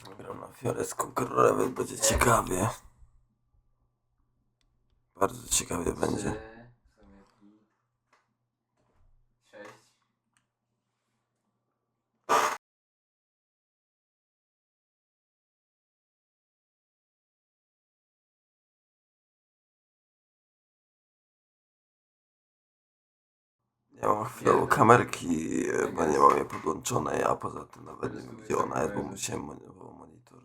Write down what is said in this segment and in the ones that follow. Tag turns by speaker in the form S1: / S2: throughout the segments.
S1: Gram na Fiore z Conquerorem, więc będzie ciekawie. Bardzo ciekawie będzie.
S2: Trzy, w sumie i Sześć.
S1: Nie mam chwilowo kamerki, bo nie mam jej podłączonej, a poza tym nawet nie wiem gdzie ona jest, bo musiałem bo monitor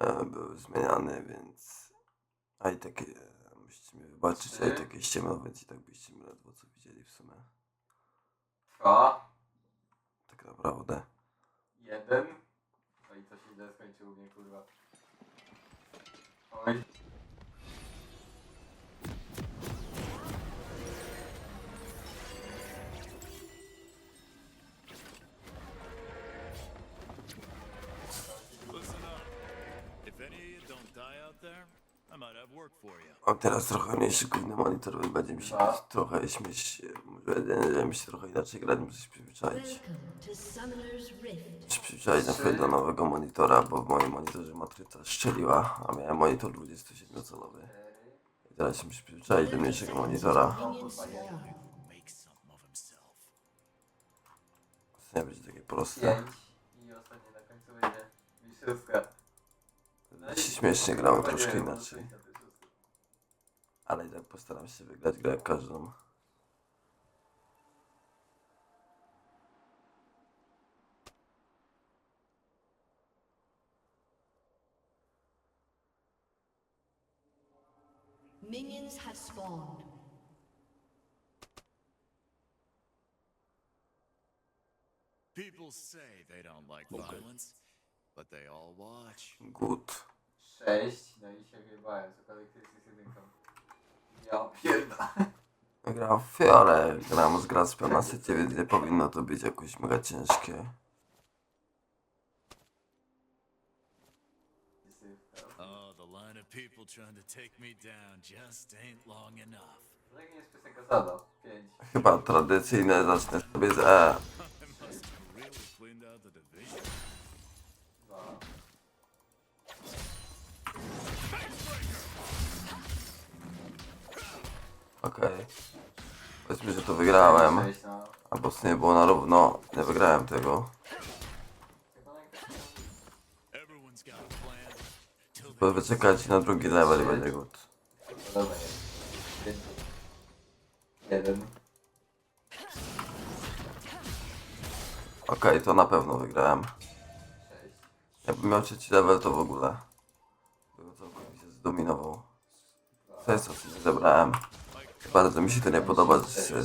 S1: e, był zmieniany, więc a i tak e, musicie mi wybaczyć, a i tak jest ciemno, więc i tak byście mi ledwo co widzieli w sumie.
S2: Dwa.
S1: Tak naprawdę.
S2: Jeden. No i to się źle skończyło mnie, kurwa. Oj.
S1: Mam teraz trochę mniejszy główny monitor, więc będzie mi się trochę śmieć, będzie mi się trochę inaczej grać, muszę się przyzwyczaić. Się przyzwyczaić na chwilę do nowego monitora, bo w moim monitorze matryca strzeliła, a miałem monitor 27-calowy. I teraz się muszę przyzwyczaić do mniejszego monitora. To nie będzie takie proste.
S2: I ostatnie na końcu będzie.
S1: Dzisiaj śmiesznie grałem troszkę inaczej, ale tak postaram się wygrać grę każdą.
S3: Minions have spawned.
S4: People say they don't like violence, but they all watch.
S1: Good.
S2: Sześć. No i się wybałem, cokolwiek to jest z jedynką. Ja pierdolę.
S1: Grałem w Fiore, grałem z Graspem na secie, więc nie powinno to być jakoś mega ciężkie.
S4: Oh, the line of people trying to take me down just ain't long enough.
S2: Jest piosenka.
S1: Chyba tradycyjne zacznę sobie z E.
S4: I must have really cleaned out the division.
S2: Dwa.
S1: Okej. Powiedzmy, że to wygrałem. Albo w sumie było na równo. Nie wygrałem tego.
S2: Chyba najpierw-
S4: Everyone's got a plan. Till they
S1: Bo wyczekać na drugi level i będzie good.
S2: Dobra, jest. Jeden.
S1: Okej, to na pewno wygrałem.
S2: Sześć.
S1: Jakbym miał trzeci level, to w ogóle. Bym całkowicie zdominował. Co nie zebrałem. Bardzo mi się to nie podoba,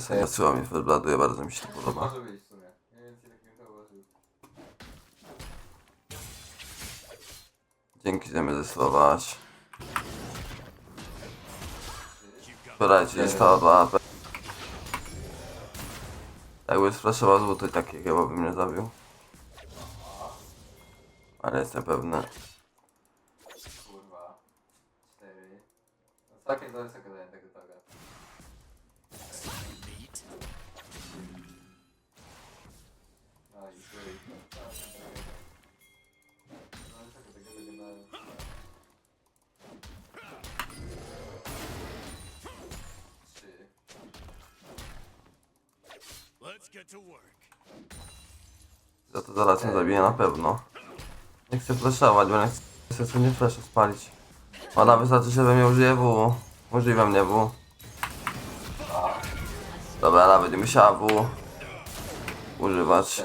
S1: zasyła mi Feldbladuje, bardzo mi się to podoba.
S2: Może być w sumie. Nie więcej tak bym to ułożył.
S1: Dzięki, że mnie zeslować. Wczorajcie nie 2 AP. Jakby sflaszował złoto i takie chyba by mnie zabił. Ale jestem pewny.
S2: Kurwa. Cztery. No całkiem za wysoko daję tego toga. Będzie
S4: get to.
S1: Za to zaraz mnie zabije na pewno. Nie chcę flashować, bo nie chcę sobie flasha spalić. Ona wystarczy, że we mnie użyje W. Użyj we mnie W. Dobra, nawet nie musiała W. Używać.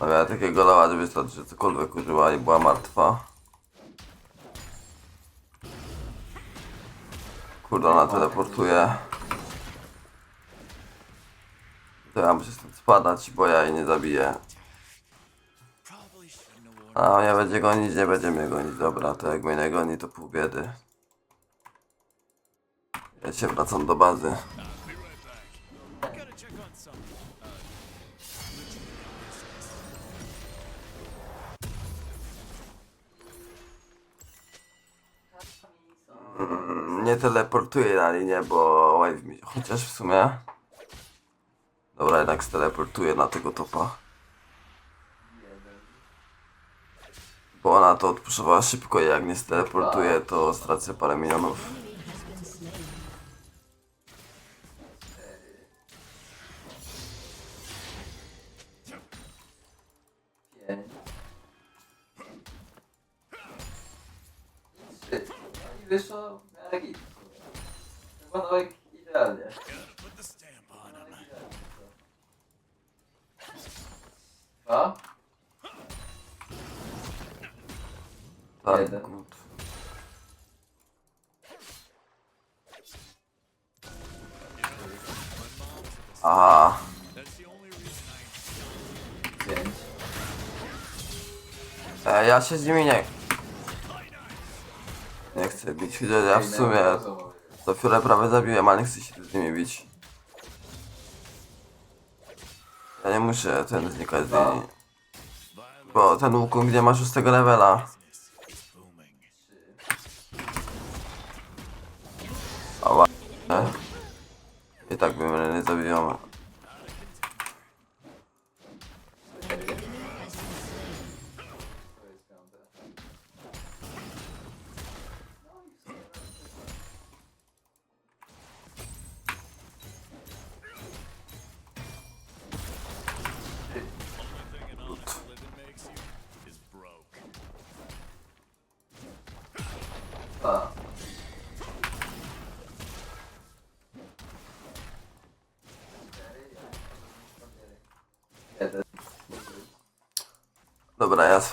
S1: No miała takiego loła, że wystarczy, że cokolwiek użyła i była martwa. Kurde, ona teleportuje. To ja muszę stąd spadać, bo ja jej nie zabiję. A mnie będzie gonić, nie będzie mnie gonić. Dobra, to jak mnie nie goni, to pół biedy. Ja się wracam do bazy. Nie teleportuję na linię, bo wave mi... Chociaż w sumie... Dobra, jednak teleportuję na tego topa. Bo ona to odpuszczała szybko i jak nie steleportuje, to stracę parę milionów.
S2: Wyszło w miarę git. Chyba nawet idealnie. Dwa.
S1: Tak,
S2: Jeden.
S4: reason I
S2: Pięć.
S1: e, ja się z nimi nie... Bić, chociaż ja w sumie to Fiorę prawie zabiłem, ale nie chcę się z nimi bić. Ja nie muszę ten znikać z linii. Bo ten Wukong nie ma szóstego levela. Ała. I tak bym nie zabijał.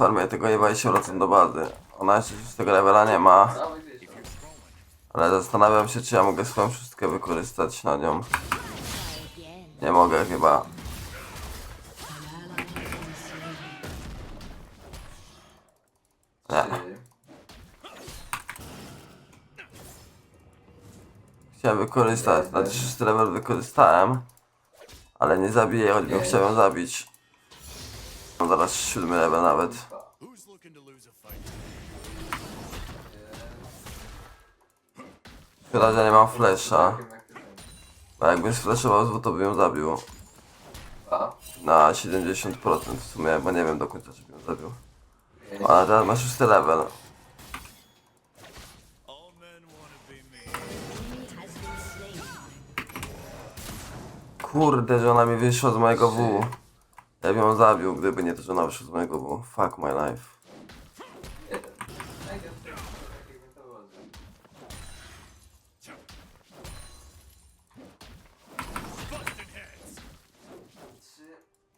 S1: Sfarmię tego się wracam do bazy. Ona jeszcze szóstego levela nie ma, ale zastanawiam się, czy ja mogę swoją szóstkę wykorzystać na nią. Nie mogę chyba. Nie. Chciałem wykorzystać, znaczy szósty level wykorzystałem, ale nie zabiję, choćbym chciał ją zabić. Mam zaraz siódmy level nawet. Szkoda, że nie mam flesza. Bo jakbym sflashował to bym ją zabił. Na 70% w sumie, bo nie wiem do końca, czy bym ją zabił. Ale teraz ma szósty level. Kurde, że ona mi wyszła z mojego W. Ja bym ją zabił, gdyby nie to, że ona wyszła z mojego W. Fuck my life.
S2: Jeden. Najpierw tak jakby to było.
S4: Busting heads.
S2: Trzy.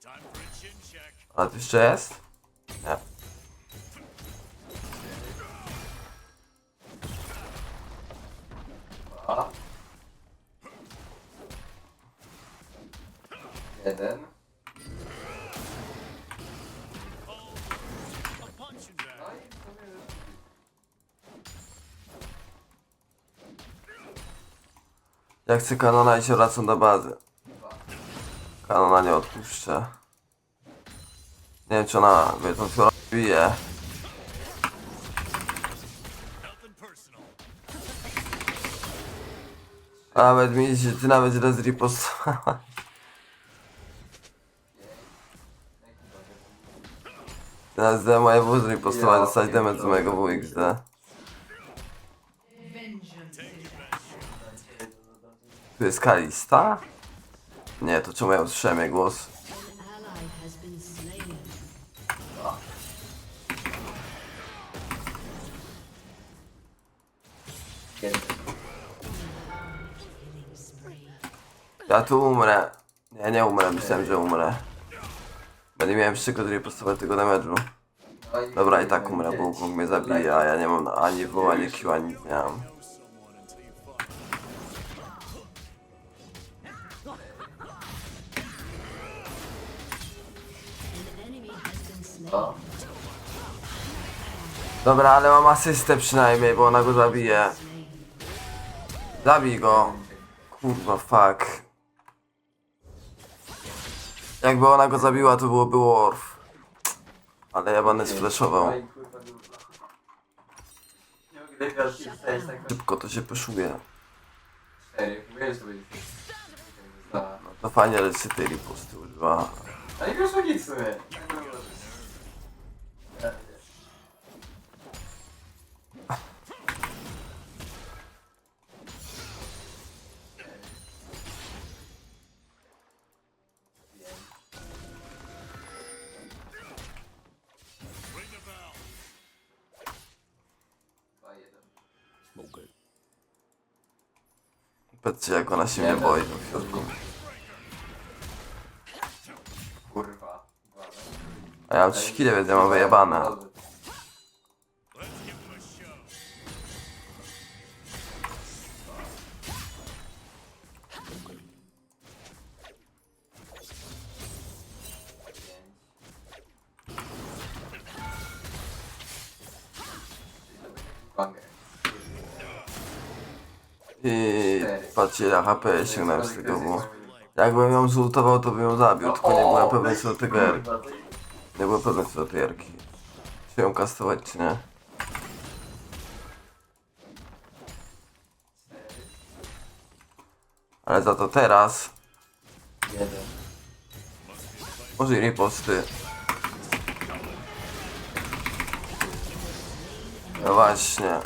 S4: Time for a chin check.
S1: A tu jeszcze jest? Nie.
S2: Jeden. No
S1: Jak chcę kanona i się wracam do bazy. Kanona nie odpuszczę. Nie wiem czy ona wie tą fiorę bije. Nawet mi się, ty nawet źle zripostowałeś. Teraz za moje W zripostować, dostać damage z mojego WXD. Tu jest Kalista? Nie, to czemu ja usłyszałem jej głos? Ja tu umrę. Nie, nie umrę, myślałem, że umrę. Będę miałem z czego zripostować tego damage'u. Dobra, i tak umrę, bo Wukong mnie zabija, a ja nie mam ani W, ani Q, ani nic nie mam. Dobra, ale mam asystę przynajmniej, bo ona go zabije. Zabij go. Kurwa, fuck. Jakby ona go zabiła, to byłoby Worf. Ale ja będę
S2: tak
S1: Szybko to się
S2: Dwa.
S1: No to fajnie, ale się tej riposty używa.
S2: A nie wyszło
S1: Patrzcie jak ona się mnie boi tą fiorką.
S2: Kurwa. Dwa.
S1: A ja mam 3 kile, więc ja mam wyjebane. Ile HP sięgnąłem z tego, bo jakbym ją zultował, to bym ją zabił, tylko nie byłem pewny co do tego
S2: to
S1: Nie byłem pewny co do tej erki. Czy ją kastować, czy nie. Ale za to teraz może i riposty. No właśnie.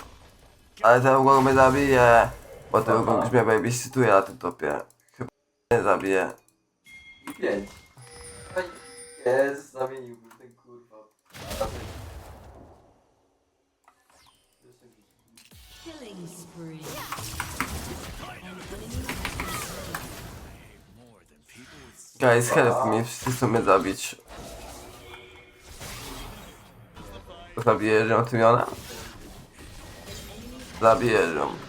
S1: Ale ten Wukong mnie zabije. Bo ten Wukong już mnie babysituje na tym topie. Chyba nie zabije.
S2: I pięć. I Jest, zamieniłbym ten kurwa.
S3: Killing spree. An enemy
S1: Guys, help me, wszyscy chcą mnie zabić. Zabijesz ją, Tymiona? Zabijesz ją.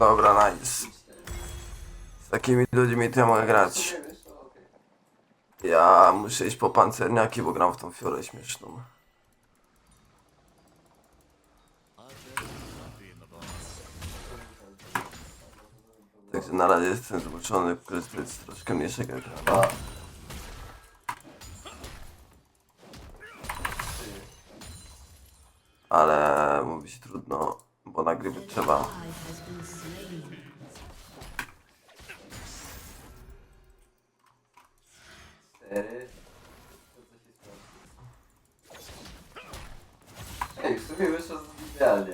S1: Dobra, nice. Z takimi ludźmi to mogę grać. Ja muszę iść po pancerniaki, bo gram w tą fiorę śmieszną. Także na razie jestem zmuszony korzystać z troszkę mniejszego ekranu. Ale mówi się trudno, bo nagrywać trzeba.
S2: Ej, w sumie wyszło idealnie.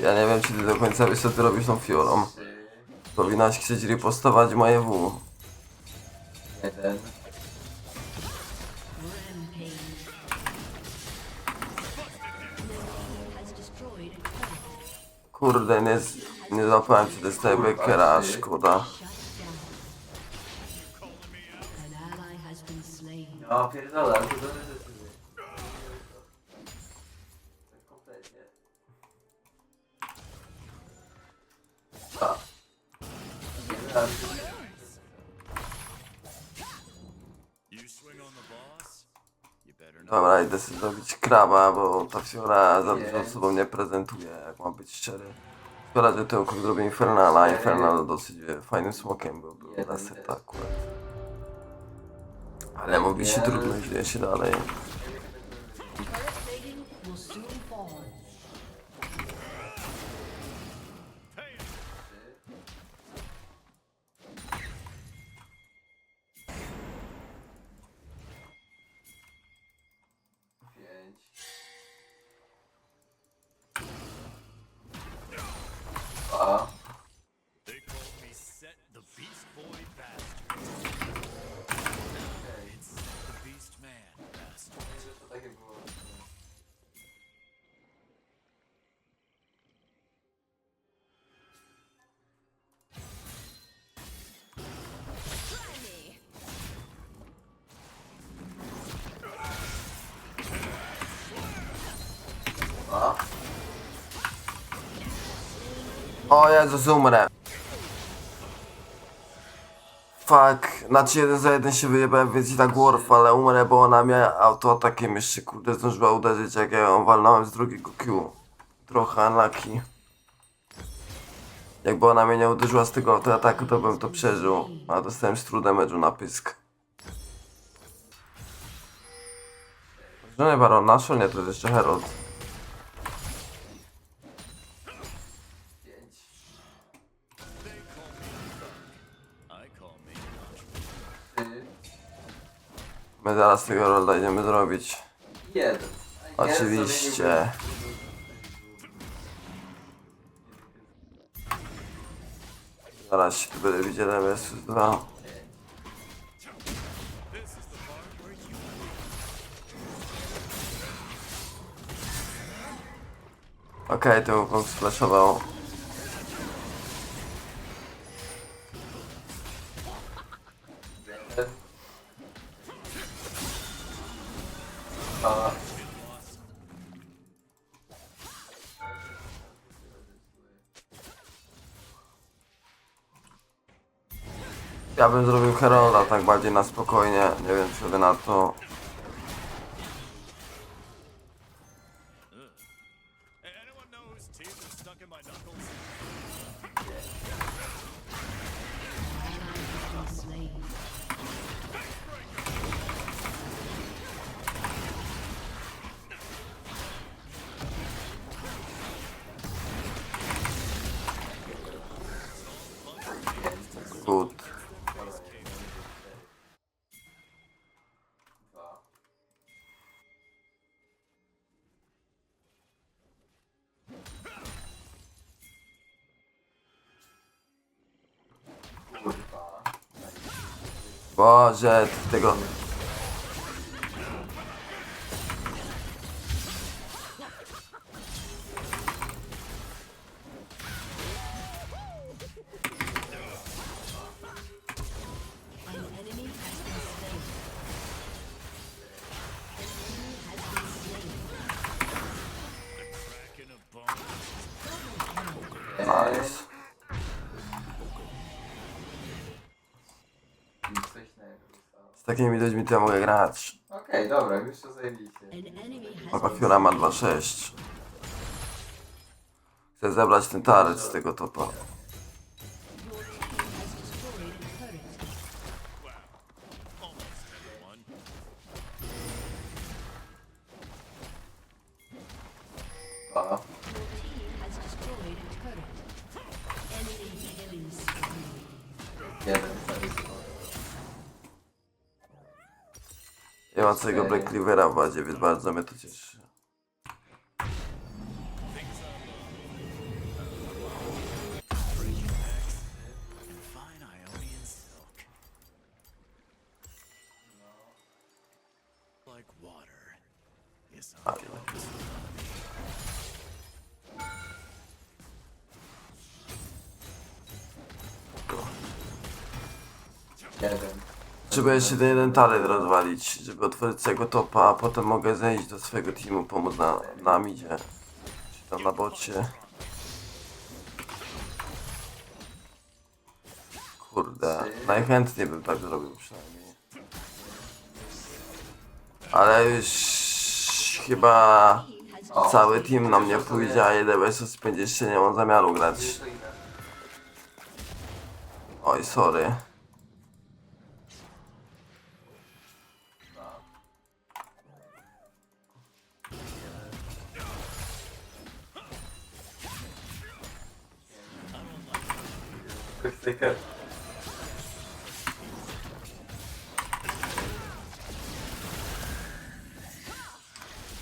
S1: Ja nie wiem, czy ty do końca wiesz, co ty robisz tą fiorą. Powinnaś chcieć ripostować moje W.
S3: has been slain.
S2: No pierdolę, ale to dobre rzeczy. Tak kompletnie.
S4: Not.
S1: Dobra, idę sobie zrobić kraba, bo ta fiora za dużo sobą nie prezentuje, jak mam być szczery. Że tylko zrobię Infernala, Infernal dosyć fajnym smokiem był, był na seta akurat. Ale mówi się trudno, dzieje się dalej. O Jezus, umrę. Fuck, znaczy jeden za jeden się wyjebałem, więc i tak Worf, ale umrę, bo ona miała autoatakiem jeszcze, kurde, zdążyła uderzyć, jak ja ją walnąłem z drugiego Q. Trochę unlucky. Jakby ona mnie nie uderzyła z tego autoataku, to bym to przeżył, a dostałem z trudem edge'u na pysk. No nie, Baron, naszą nie, to jest jeszcze Herald. My zaraz tego Heralda idziemy zrobić.
S2: Jeden.
S1: Oczywiście. Zaraz się tu będę widział MS 2.
S4: This is the part where you
S1: Okej, to bym splashował. Bym zrobił Herolda tak bardziej na spokojnie. Nie wiem, czy wy na to. Ty tego. Takimi ludźmi to ja mogę grać.
S2: Okej, dobra, już to zajebiście.
S1: Oka Fiora ma 2-6. Chcę zebrać ten taret z tego topa. Nie ma całego Black Cleavera w bazie, więc bardzo mnie to cieszy. Trzeba jeszcze ten jeden taret rozwalić, żeby otworzyć całego topa, a potem mogę zejść do swojego teamu, pomóc na, na midzie. Czy tam na bocie. Kurde, najchętniej bym tak zrobił przynajmniej. Ale już chyba cały team na mnie pójdzie, a jeden versus 50 nie mam zamiaru grać.
S2: Jeszcze?
S1: Oj, sorry.
S2: Krystykę.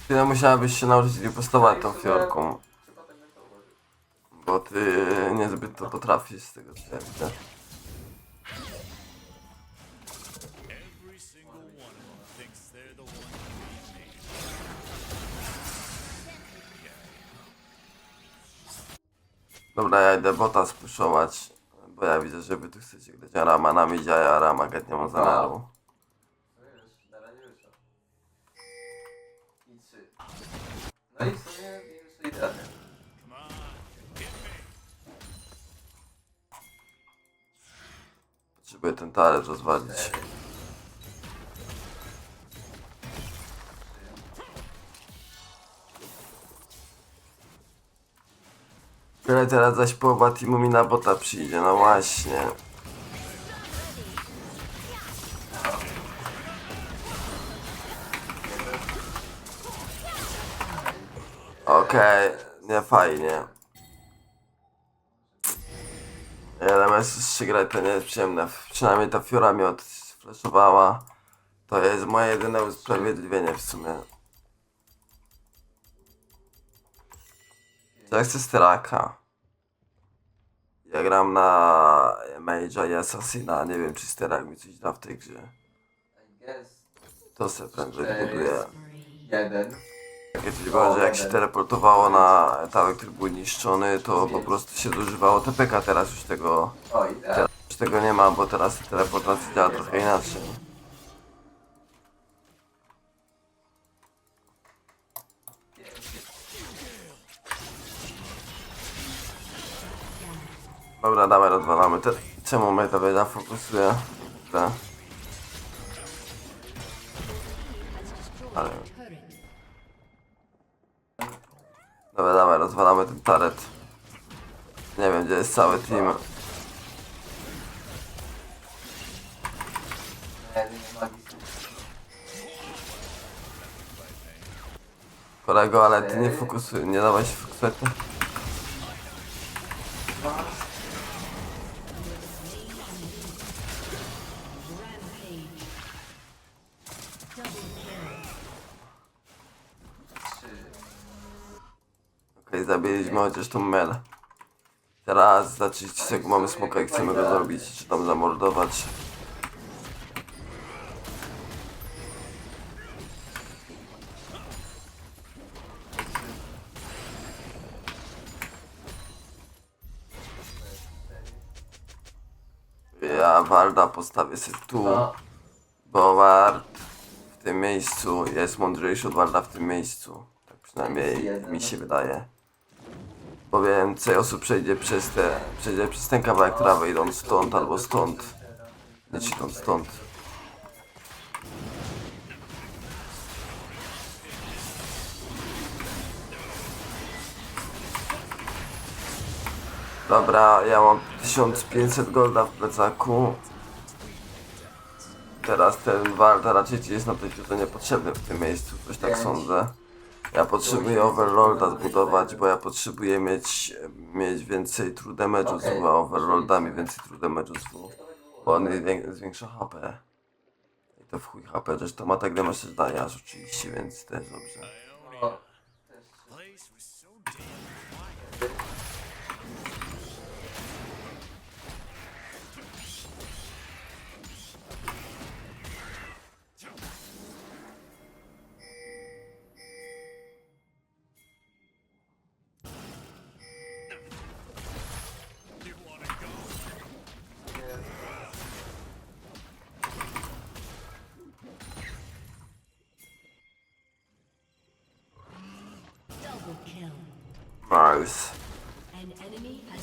S1: Ty no musiałabyś się nauczyć ripostować tą fiorką. Bo ty niezbyt to potrafisz z tego co ja widzę. Dobra, ja idę bota spuszować. Bo ja widzę, że wy tu chcecie grać Arama na midzie, a ja Arama nie mam zamiaru.
S2: No już, na razie już. I trzy. No i w sumie już idealnie.
S4: Me.
S1: Potrzebuję ten talerz rozwalić. Ale teraz zaś połowa teamu mi na bota przyjdzie, no właśnie. Okej, nie fajnie. Nie, natomiast jeszcze grać to nie jest przyjemne. Przynajmniej ta Fiora mnie odfleszowała. To jest moje jedyne usprawiedliwienie w sumie. Ja chcę Steraka. Ja gram na Mage'a i Assassina. Nie wiem, czy Sterak mi coś da w tej grze. To se prędzej buduję.
S2: Jeden.
S1: takie coś było, że jak się teleportowało na etapie, który był niszczony, to po prostu się zużywało TPK, teraz już tego,
S2: teraz
S1: już tego nie ma, bo teraz teleportacja działa trochę inaczej. Dobra, dawaj, rozwalamy te... Czemu to wiedzia fokusuje? Te... Ale... Dobra, dawaj, rozwalamy ten taret. Nie wiem, gdzie jest cały team. Kolego, ale ty nie fokusuj, nie dawaj się fokusować. Zabiliśmy chociaż tą mel. Teraz za 30 sekund mamy smoka i chcemy go zrobić, czy tam zamordować. Ja Warda postawię sobie tu.
S2: No.
S1: Bo Ward w tym miejscu jest mądrzejszy od Warda w tym miejscu. Tak przynajmniej mi się wydaje. Bo więcej osób przejdzie przez te, przejdzie przez ten kawałek trawy idąc stąd albo stąd. Nie idąc stąd. Dobra, ja mam 1500 golda w plecaku. Teraz ten Walda raczej ci jest na tej piłce niepotrzebny w tym miejscu, coś tak sądzę. Ja potrzebuję Overlorda zbudować, bo ja potrzebuję mieć, mieć więcej true damage'u z dwoma Overlordami, więcej true damage'u z dwóch. Bo on zwię- zwiększa HP. I to w chuj HP, też to ma tak damage też daje aż oczywiście, więc też dobrze. Nice.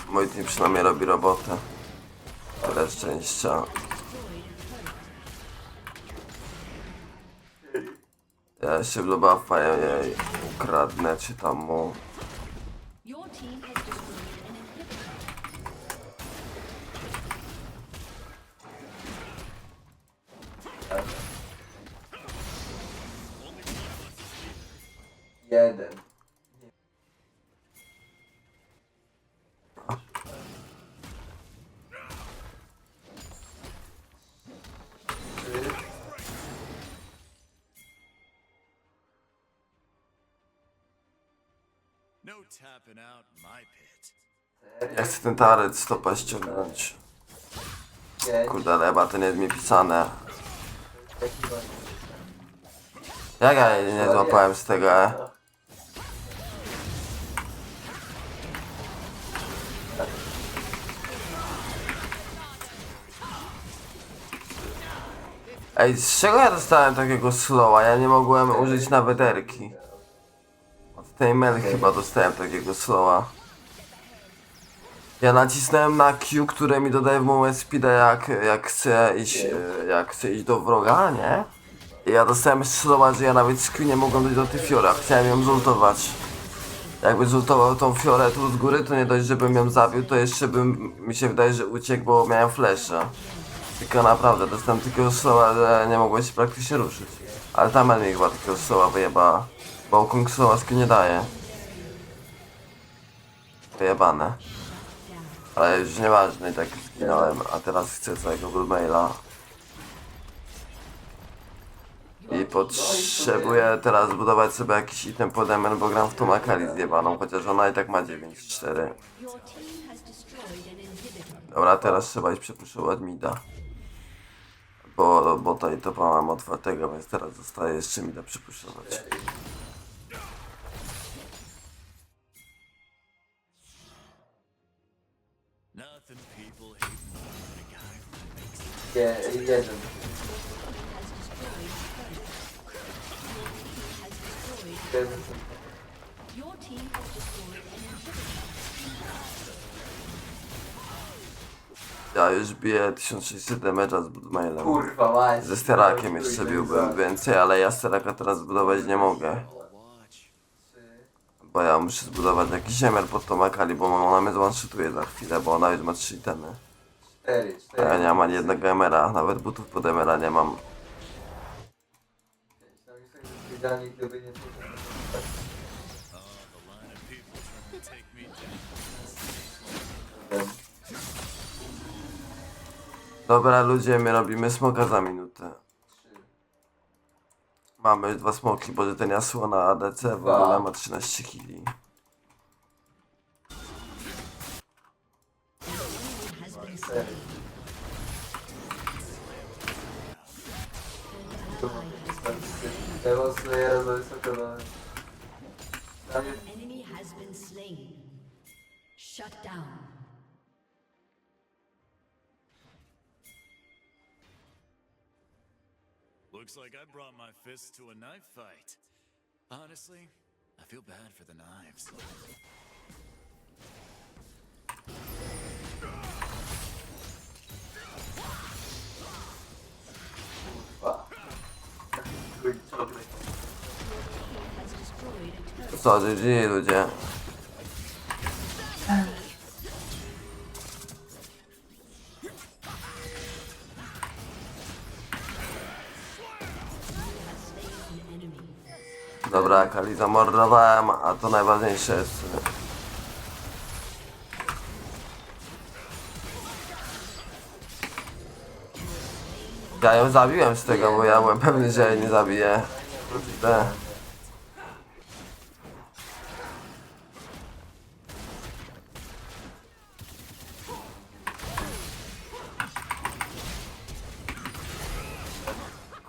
S1: Mój team przynajmniej robi robotę. Tyle szczęścia. Ja jeszcze Blubaffa jej ukradnę, czy tam mu. Ja chcę ten taret stopa ściągnąć. Kurde, ale chyba to nie jest mi pisane. Jak ja nie złapałem z tego, e? Ej, z czego ja dostałem takiego slowa? Ja nie mogłem użyć nawet erki. Mel chyba dostałem takiego slowa. Ja nacisnąłem na Q, które mi dodaje w moment speeda jak, jak chcę iść, e, jak chcę iść do wroga, nie? I ja dostałem slowa, że ja nawet z Q nie mogłem dojść do tej fiora. Chciałem ją zultować. Jakby zultował tą fiorę tu z góry, to nie dość, żebym ją zabił, to jeszcze bym, mi się wydaje, że uciekł, bo miałem flesze. Tylko naprawdę, dostałem takiego slowa, że nie mogłem się praktycznie ruszyć. Ale tam mi chyba takiego slowa wyjebała. Bo Kung nie daje. Wyjebane. Ale już nieważne, tak zginąłem, a teraz chcę całego Bloodmaila. I potrzebuję teraz zbudować sobie jakiś item pod MN, bo gram w tą Akali zjebaną, chociaż ona i tak ma 9-4.
S3: Your team has destroyed an inhibitor.
S1: Dobra, teraz trzeba iść przepuszować mida. Bo bota i topa mam otwartego, więc teraz zostaje jeszcze mida przepuszować.
S2: Je, jeden.
S3: Ten.
S1: Ja już biję 1600 damage'a z Budmailem.
S2: Kurwa, mać.
S1: Ze sterakiem jeszcze biłbym więcej, ale ja steraka teraz zbudować nie mogę. Bo ja muszę zbudować jakiś ziemiar pod tą Akali, bo ona mnie zone za chwilę, bo ona już ma 3 itemy.
S2: Cztery,
S1: A
S2: cztery.
S1: ja nie mam ani jednego emera, nawet butów pod emera nie mam.
S2: Idealnie, gdyby nie.
S1: Dobra ludzie, my robimy smoka za minutę. Mamy już dwa smoki, bo ten Yasuo ADC w
S2: Dwa.
S1: ogóle ma 13 kili.
S2: Za wysoko jest
S3: enemy has been slain. Shut down.
S4: Looks like I brought my fists to a knife fight. Honestly, I feel bad for the knives.
S2: dwa. Trójczowy.
S3: Has
S1: Dobra, Akali zamordowałem, a to najważniejsze jest... Ja ją zabiłem z tego, bo ja byłem pewny, że jej nie zabiję.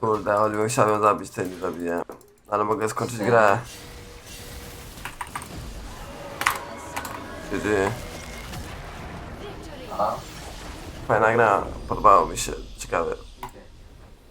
S1: Kurde. Choćbym chciał ją zabić, to nie zabiję. Ale mogę skończyć grę.
S2: A.
S1: Fajna gra, podobało mi się, ciekawe.